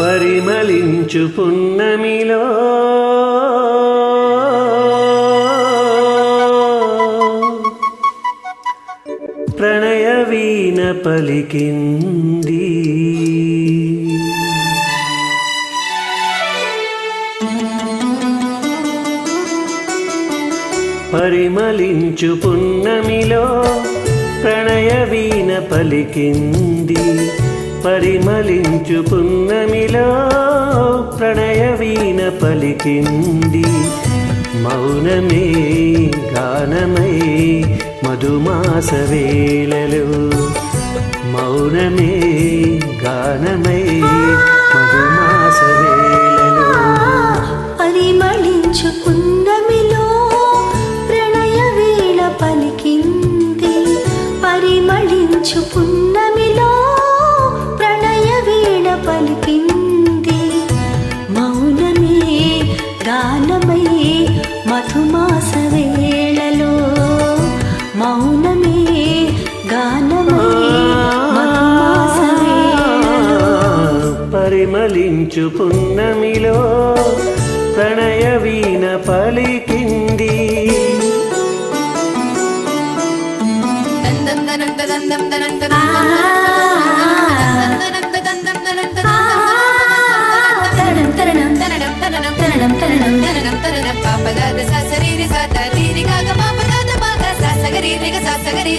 పరిమళించు పున్నమిలో. ప్రణయవీణ పలికింది. పరిమళించు పున్నమిలో ప్రణయవీణ పలికింది. పరిమళించు పున్నమిలో ప్రణయ వీణ పలికింది. మౌనమే గానమై మధుమాస వేళలో. మౌనమే గానమై. మధుమాస వేళలో మౌనమే గానమై మధుమాస వేళలో. పరిమళించు పున్నమిలో ప్రణయ వీణ పలికింది. నవ్వకనే నవ యౌవనమే పువ్వులు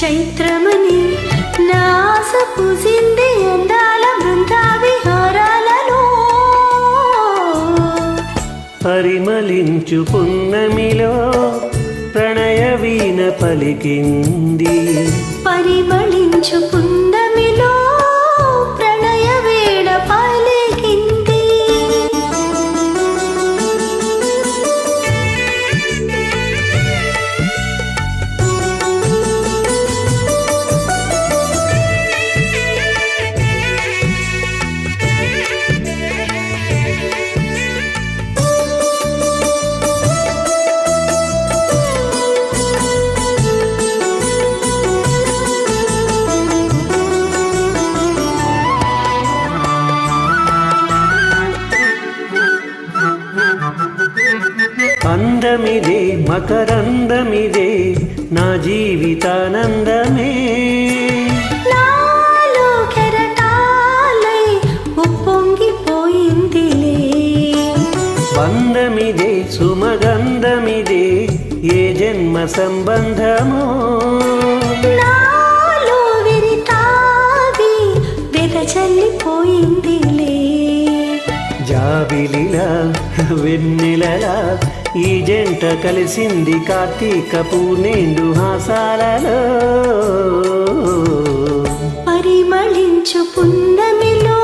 చైత్రమని నాస పూసింది అందాల బృందా విహారాలలో పరిమళించు పున్నమిలో ప్రణయ వీణ పలికింది. పరిమళించు పున్నమిలో అందమిదే మకరందమిదే నా జీవితానందమే. నాలో కెరటాలై ఉప్పొంగిపోయిందిలే. బంధమిదే సుమగంధమిదే ఏ జన్మ సంబంధమో. జాబిలిలా వెన్నెలలా ఈ జంట కలిసింది కార్తీక పూర్ణేండు హాసాలలో. పరిమళించు పున్నమిలో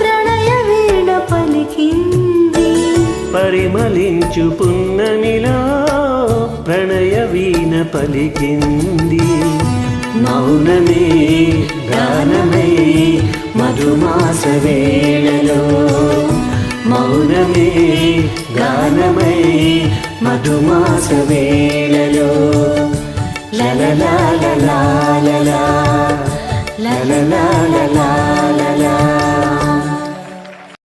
ప్రణయ వీణ పలికింది. పరిమళించు పున్నమిలో ప్రణయ వీణ పలికింది. మౌనమే గానమై మధుమాస వేళలో. మౌనమే గానమై మధుమాస వేళలో. లలలా లలా లలా లలలా